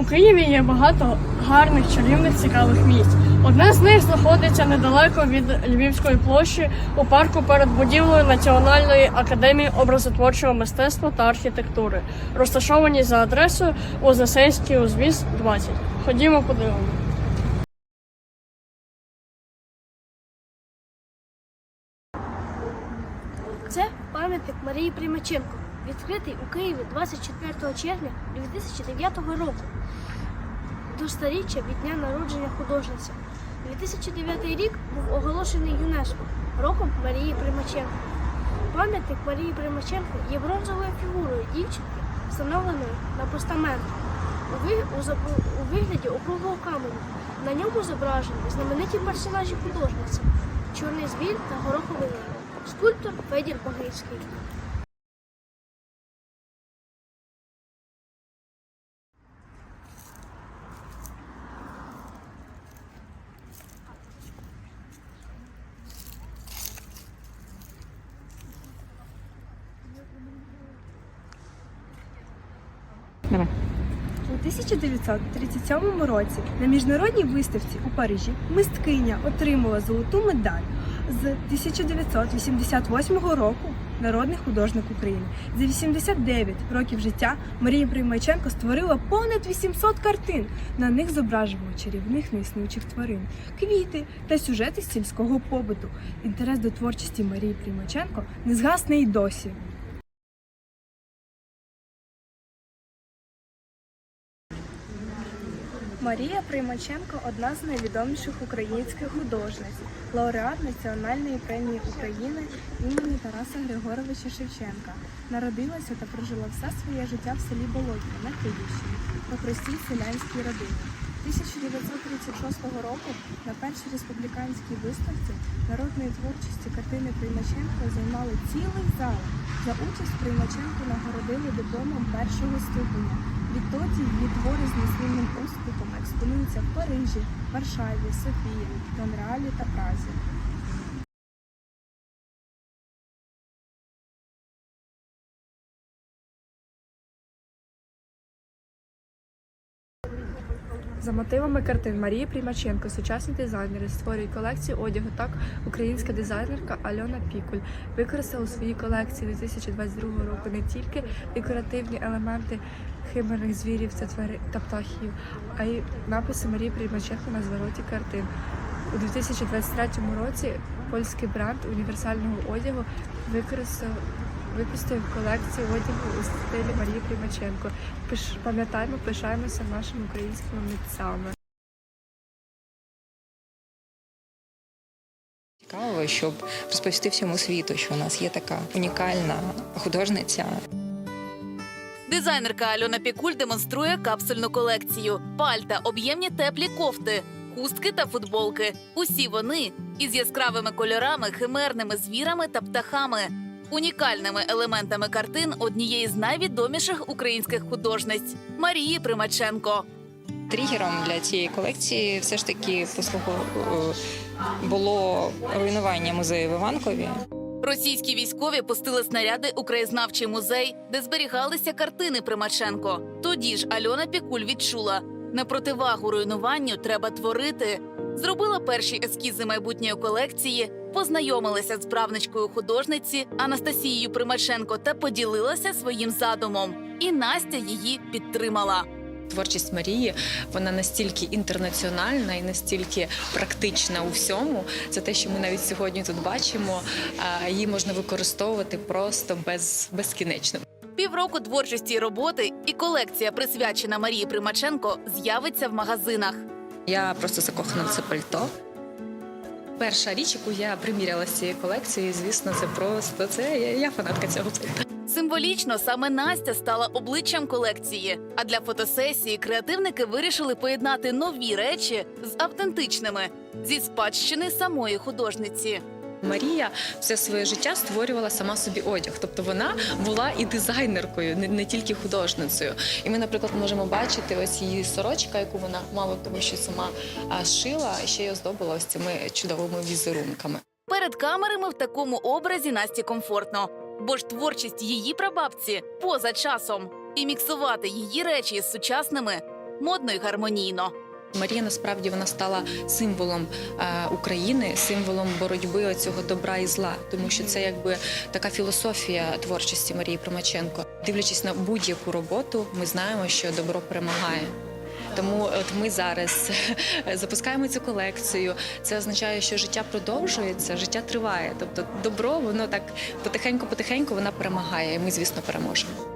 У Києві є багато гарних, чарівних, цікавих місць. Одне з них знаходиться недалеко від Львівської площі у парку перед будівлею Національної академії образотворчого мистецтва та архітектури, розташовані за адресою Вознесенський узвіз 20. Ходімо подивимося. Це пам'ятник Марії Примаченко, відкритий у Києві 24 червня 2009 року до сторіччя від дня народження художниці. 2009 рік був оголошений ЮНЕСКО роком Марії Примаченко. Пам'ятник Марії Примаченко є бронзовою фігурою дівчинки, встановленою на постаменту у, вигляді округлого каменю. На ньому зображені знамениті персонажі художниці Чорний звір та гороховий. Скульптор Федір Багрицький. У 1937 році на міжнародній виставці у Парижі мисткиня отримала золоту медаль з 1988 року народний художник України. За 89 років життя Марія Приймаченко створила понад 800 картин. На них зображували чарівних неіснуючих тварин, квіти та сюжети сільського побуту. Інтерес до творчості Марії Приймаченко не згасне й досі. Марія Приймаченко одна з найвідоміших українських художниць, лауреат Національної премії України імені Тараса Григоровича Шевченка. Народилася та прожила все своє життя в селі Болотня на Київщині у простій селянській родині. 1936 року на першій республіканській виставці народної творчості картини Приймаченко займали цілий зал. За участь Приймаченко нагородили дипломом першого ступеня. Відтоді її твори з незмінним успіхом експонуються в Парижі, Варшаві, Софії, Монреалі та Празі. За мотивами картин Марії Примаченко сучасні дизайнери створюють колекцію одягу. Так, українська дизайнерка Альона Пікуль використала у своїй колекції 2022 року не тільки декоративні елементи химерних звірів та твари та птахів, а й написи Марії Примаченко на звороті картин. У 2023 році польський бренд універсального одягу використав випустив колекцію одягу у стилі Марії Примаченко. Пиш- Пам'ятаємо, пишаємося нашими українськими митцями. Цікаво, щоб розповісти всьому світу, що у нас є така унікальна художниця, Дизайнерка Альона Пікуль демонструє капсульну колекцію: пальта, об'ємні теплі кофти, хустки та футболки. Усі вони із яскравими кольорами, химерними звірами та птахами, унікальними елементами картин однієї з найвідоміших українських художниць Марії Примаченко. Тригером для цієї колекції все ж таки послугу е, було руйнування музею в Іванкові. Російські військові пустили снаряди у краєзнавчий музей, де зберігалися картини Примаченко. Тоді ж Альона Пікуль відчула на противагу руйнуванню треба творити. Зробила перші ескізи майбутньої колекції, познайомилася з правничкою художниці Анастасією Примаченко та поділилася своїм задумом. І Настя її підтримала. Творчість Марії вона настільки інтернаціональна і настільки практична у всьому. Це те, що ми навіть сьогодні тут бачимо. Її можна використовувати просто без безкінечно. Півроку творчості роботи, і колекція, присвячена Марії Примаченко, з'явиться в магазинах. Я просто закохана в це пальто. Перша річ, яку я приміряла з цієї колекції, звісно, це просто це я, я фанатка цього пальто. Символічно саме Настя стала обличчям колекції. А для фотосесії креативники вирішили поєднати нові речі з автентичними зі спадщини самої художниці. Марія все своє життя створювала сама собі одяг, тобто вона була і дизайнеркою, не, не тільки художницею. І ми, наприклад, можемо бачити ось її сорочка, яку вона мало того, що сама а, шила, і ще й оздобила ось цими чудовими візерунками. Перед камерами в такому образі Насті комфортно, бо ж творчість її прабабці поза часом. І міксувати її речі з сучасними модно і гармонійно. Марія насправді вона стала символом е, України, символом боротьби цього добра і зла, тому що це якби така філософія творчості Марії Примаченко. Дивлячись на будь-яку роботу, ми знаємо, що добро перемагає. Тому от ми зараз запускаємо цю колекцію. Це означає, що життя продовжується, життя триває. Тобто, добро воно так потихеньку-потихеньку вона перемагає. І ми, звісно, переможемо.